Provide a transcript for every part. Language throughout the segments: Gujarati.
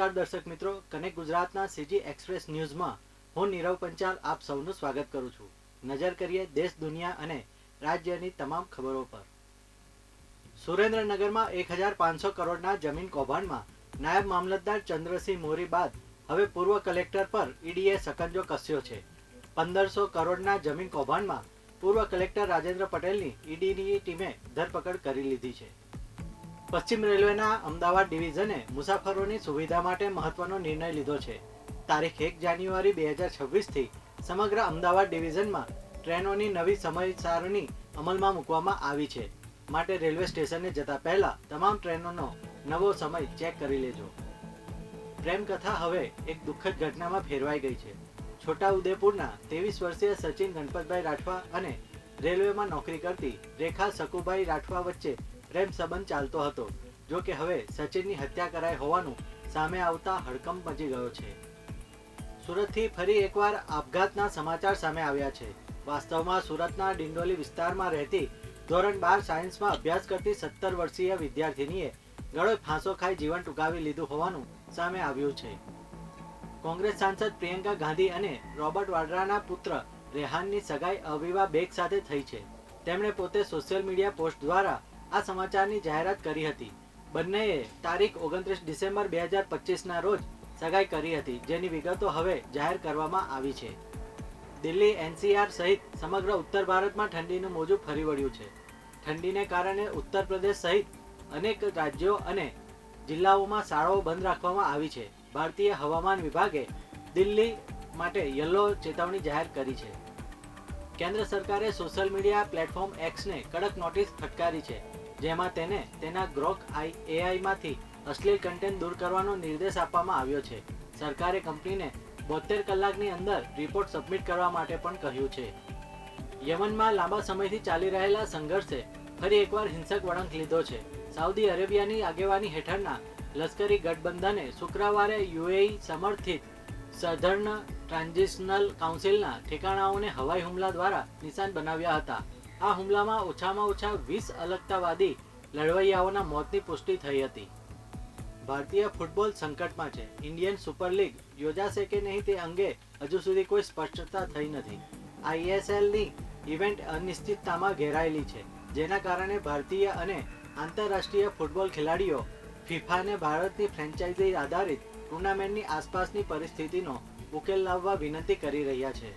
નમસ્કાર દર્શક મિત્રો. કનેક્ટ ગુજરાતના સીજી એક્સપ્રેસ ન્યૂઝમાં હું નીરવ પંચાલ આપ સૌનું સ્વાગત કરું છું. નજર કરીએ દેશ, દુનિયા અને રાજ્યની તમામ ખબરો પર. સુરેન્દ્રનગરમાં એક હજાર પાંચસો કરોડના જમીન કૌભાંડમાં નાયબ મામલતદાર ચંદ્રસિંહ મોરી બાદ હવે પૂર્વ કલેક્ટર પર ઈડીએ સકંજો કસ્યો છે. પંદરસો કરોડના જમીન કૌભાંડમાં પૂર્વ કલેક્ટર રાજેન્દ્ર પટેલની ઈડીની ટીમે ધરપકડ કરી લીધી છે. પશ્ચિમ રેલવેના અમદાવાદ ડિવિઝને મુસાફરોની સુવિધા માટે મહત્વનો નિર્ણય લીધો છે. તારીખ એક જાન્યુઆરી બે હજાર છવ્વીસથી સમગ્ર અમદાવાદ ડિવિઝનમાં ટ્રેનોની નવી સમય સારણી અમલમાં મૂકવામાં આવી છે. માટે રેલવે સ્ટેશને જતા પહેલા તમામ ટ્રેનોનો નવો સમય ચેક કરી લેજો. પ્રેમ કથા હવે એક દુઃખદ ઘટનામાં ફેરવાઈ ગઈ છે. છોટા ઉદેપુરના ત્રેવીસ વર્ષીય સચિન ગણપતભાઈ રાઠવા અને રેલવેમાં નોકરી કરતી રેખા સકુભાઈ રાઠવા વચ્ચે પ્રેમ સંબંધ ચાલતો હતો. જો કે હવે સચિનની હત્યા કરાઈ હોવાનું સામે આવતા હડકંપ મચી ગયો છે. સુરતથી ફરી એકવાર આપઘાતના સમાચાર સામે આવ્યા છે. વાસ્તવમાં સુરતના ડિંડોલી વિસ્તારમાં રહેતી ધોરણ બાર સાયન્સમાં અભ્યાસ કરતી સત્તર વર્ષીય વિદ્યાર્થિનીએ ગળો ફાંસો ખાઈ જીવન ટૂંકાવી લીધું હોવાનું સામે આવ્યું છે. કોંગ્રેસ સાંસદ પ્રિયંકા ગાંધી અને રોબર્ટ વાડ્રાના પુત્ર રેહાનની સગાઈ અવિવા બેગ સાથે થઈ છે. તેમણે પોતે સોશિયલ મીડિયા પોસ્ટ દ્વારા આ સમાચારની જાહેરાત કરી હતી. બંનેએ તારીખ ઓગણત્રીસ ડિસેમ્બર બે હજાર પચીસના રોજ સગાઈ કરી હતી, જેની વિગતો હવે જાહેર કરવામાં આવી છે. દિલ્હી એનસીઆર સહિત સમગ્ર ઉત્તર ભારતમાં ઠંડીનું મોજું ફરી વળ્યું છે. ઠંડીને કારણે ઉત્તર પ્રદેશ સહિત અનેક રાજ્યો અને જિલ્લાઓમાં શાળાઓ બંધ રાખવામાં આવી છે. ભારતીય હવામાન વિભાગે દિલ્હી માટે યલો ચેતવણી જાહેર કરી છે. કેન્દ્ર સરકારે સોશિયલ મીડિયા પ્લેટફોર્મ એક્સને કડક નોટિસ ફટકારી છે. જેમાં તેને તેના ગ્રોક આઈ એઆઈમાંથી અશ્લીલ કન્ટેન્ટ દૂર કરવાનો નિર્દેશ આપવામાં આવ્યો છે. સરકારે કંપનીને બોતેર કલાકની અંદર રિપોર્ટ સબમિટ કરવા માટે પણ કહ્યું છે. યમનમાં લાંબા સમયથી ચાલી રહેલા સંઘર્ષે ફરી એકવાર હિંસક વળંક લીધો છે. સાઉદી અરેબિયાની આગેવાની હેઠળના લશ્કરી ગઠબંધને શુક્રવારે યુએઈ સમર્થિત સધર્ન ટ્રાન્ઝિશનલ કાઉન્સિલના ઠેકાણાઓને હવાઈ હુમલા દ્વારા નિશાન બનાવ્યા હતા. આ હુમલામાં ઓછામાં ઓછા વીસ અલગતાવાદી લડવૈયાઓના મોતની પુષ્ટિ થઈ હતી. ભારતીય ફૂટબોલ સંકટમાં છે. ઇન્ડિયન સુપર લીગ યોજાશે કે નહીં તે અંગે હજુ સુધી કોઈ સ્પષ્ટતા થઈ નથી. આઈએસએલની ઇવેન્ટ અનિશ્ચિતતામાં ઘેરાયેલી છે. જેના કારણે ભારતીય અને આંતરરાષ્ટ્રીય ફૂટબોલ ખેલાડીઓ ફિફાને ભારતની ફ્રેન્ચાઇઝી આધારિત ટુર્નામેન્ટની આસપાસની પરિસ્થિતિનો ઉકેલ લાવવા વિનંતી કરી રહ્યા છે.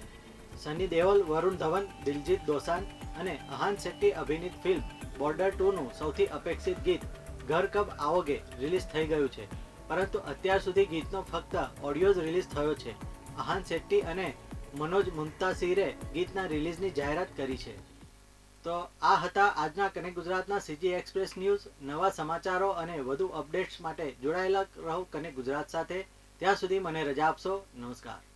સની દેઓલ, વરુણ ધવન, દિલજીત દોસાન અને અહાન શેટ્ટી અભિનીત ફિલ્મ બોર્ડર ટુનું સૌથી અપેક્ષિત ગીત ઘર કબ આવોગે રિલીઝ થઈ ગયું છે. પરંતુ અત્યાર સુધી ગીતનો ફક્ત ઓડિયો જ રિલીઝ થયો છે. અહાન શેટ્ટી અને મનોજ મુમતાસીરે ગીતના રિલીઝની જાહેરાત કરી છે. તો આ હતા આજના કનેક્ટ ગુજરાતના સીજી એક્સપ્રેસ ન્યૂઝ. નવા સમાચારો અને વધુ અપડેટ્સ માટે જોડાયેલા રહો કનેક્ટ ગુજરાત સાથે. ત્યાં સુધી મને રજા આપશો. નમસ્કાર.